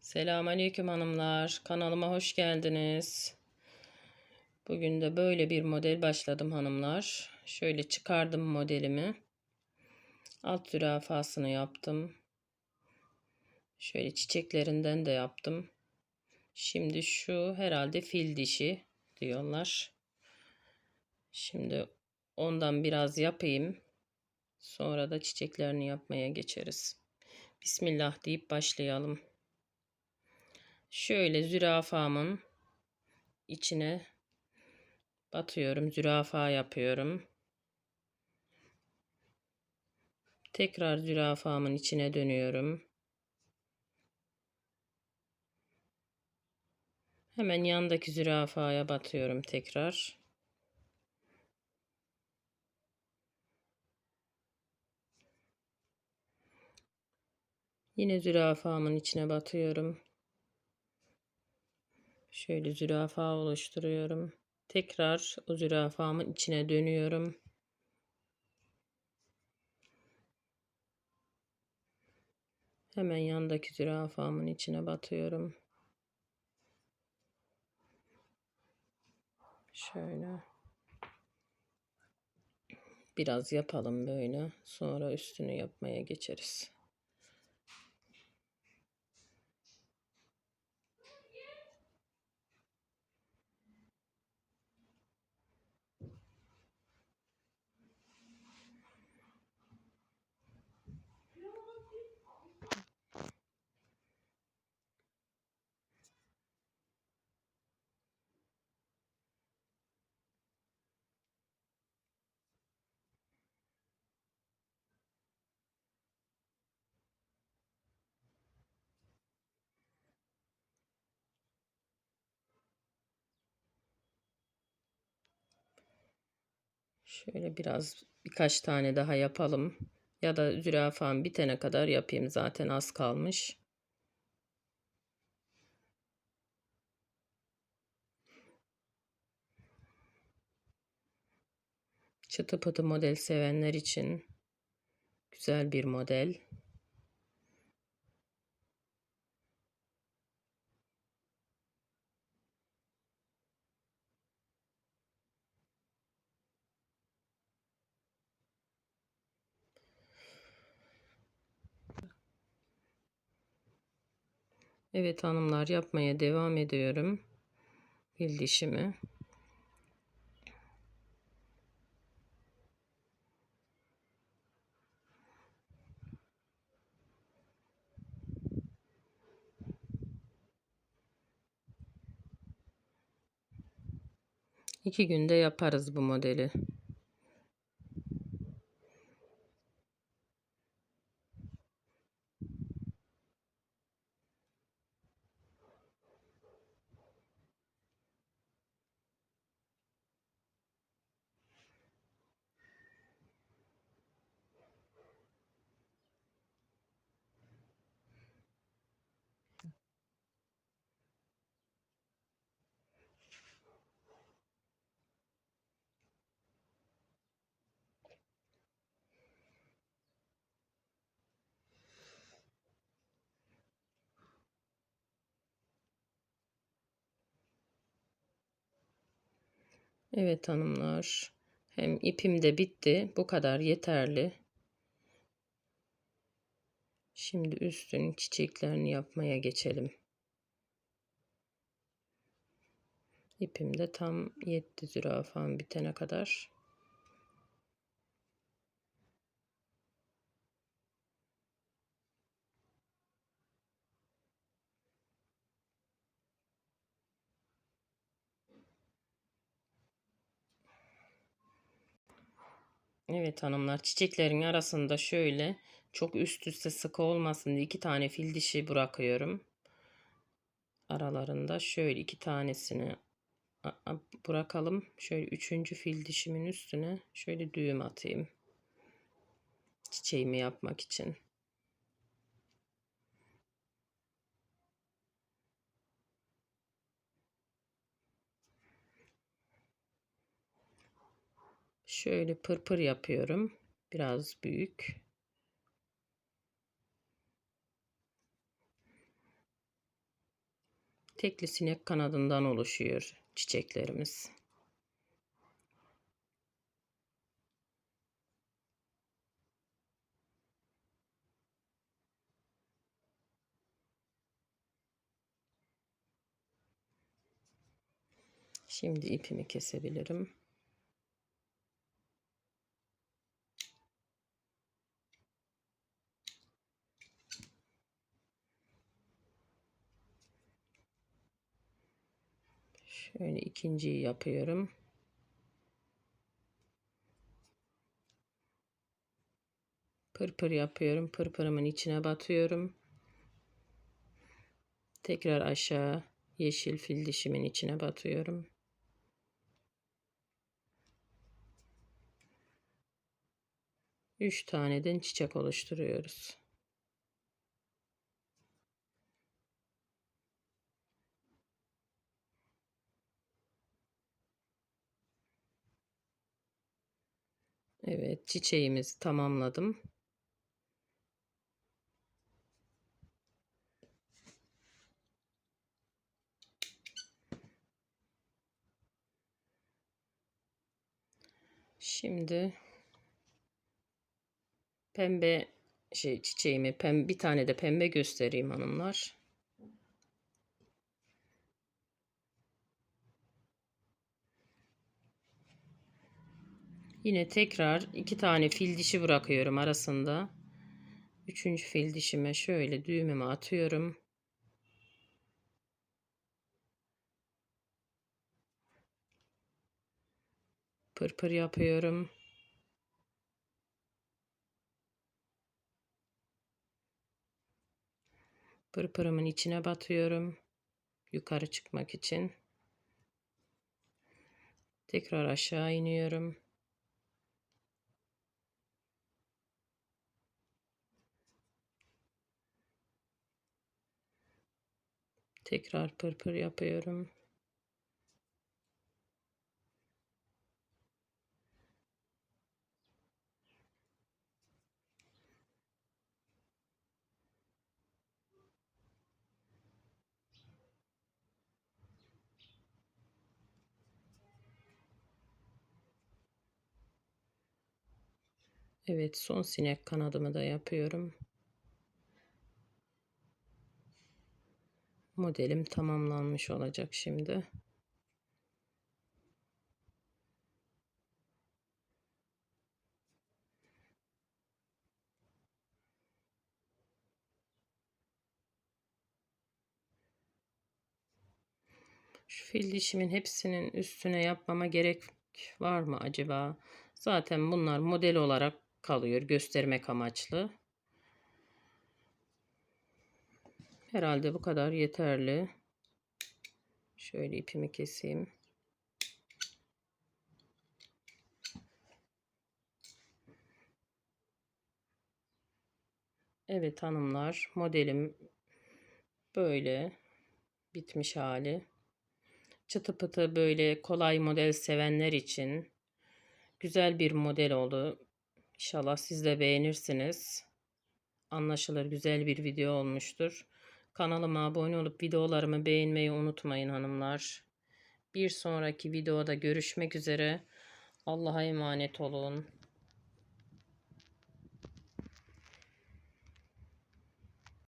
Selamünaleyküm hanımlar. Kanalıma hoş geldiniz. Bugün de böyle bir model başladım hanımlar. Şöyle çıkardım modelimi. Alt zürafasını yaptım. Şöyle çiçeklerinden de yaptım. Şimdi şu herhalde fil dişi diyorlar. Şimdi ondan biraz yapayım. Sonra da çiçeklerini yapmaya geçeriz. Bismillah deyip başlayalım. Şöyle zürafamın içine batıyorum. Zürafa yapıyorum. Tekrar zürafamın içine dönüyorum. Hemen yandaki zürafaya batıyorum tekrar. Yine zürafamın içine batıyorum. Şöyle zürafa oluşturuyorum. Tekrar o zürafamın içine dönüyorum. Hemen yandaki zürafamın içine batıyorum. Şöyle. Biraz yapalım böyle. Sonra üstünü yapmaya geçeriz. Şöyle biraz birkaç tane daha yapalım. Ya da zürafam bitene kadar yapayım. Zaten az kalmış. Çıtı pıtı model sevenler için güzel bir model. Evet hanımlar yapmaya devam ediyorum. Fil dişimi. İki günde yaparız bu modeli. Evet hanımlar. Hem ipim de bitti. Bu kadar yeterli. Şimdi üstünün çiçeklerini yapmaya geçelim. İpim de tam yetti zürafam bitene kadar. Evet hanımlar çiçeklerin arasında şöyle çok üst üste sıkı olmasın diye iki tane fil dişi bırakıyorum. Aralarında şöyle iki tanesini bırakalım. Şöyle üçüncü fil dişimin üstüne şöyle düğüm atayım. Çiçeğimi yapmak için. Şöyle pırpır yapıyorum. Biraz büyük. Tekli sinek kanadından oluşuyor çiçeklerimiz. Şimdi ipimi kesebilirim. Şöyle ikinciyi yapıyorum. Pırpır yapıyorum. Pırpırımın içine batıyorum. Tekrar aşağı yeşil fil dişimin içine batıyorum. Üç taneden çiçek oluşturuyoruz. Evet, çiçeğimizi tamamladım. Şimdi pembe şey çiçeğimi pembe bir tane de pembe göstereyim hanımlar. Yine tekrar iki tane fil dişi bırakıyorum arasında. Üçüncü fil dişime şöyle düğümümü atıyorum. Pırpır yapıyorum. Pırpırımın içine batıyorum. Yukarı çıkmak için. Tekrar aşağı iniyorum. Tekrar pırpır yapıyorum. Evet son sinek kanadımı da yapıyorum. Modelim tamamlanmış olacak şimdi. Şu fil dişimin hepsinin üstüne yapmama gerek var mı acaba? Zaten bunlar model olarak kalıyor göstermek amaçlı. Herhalde bu kadar yeterli. Şöyle ipimi keseyim. Evet hanımlar modelim böyle bitmiş hali. Çıtı pıtı böyle kolay model sevenler için güzel bir model oldu. İnşallah siz de beğenirsiniz. Anlaşılır güzel bir video olmuştur. Kanalıma abone olup videolarımı beğenmeyi unutmayın hanımlar. Bir sonraki videoda görüşmek üzere. Allah'a emanet olun.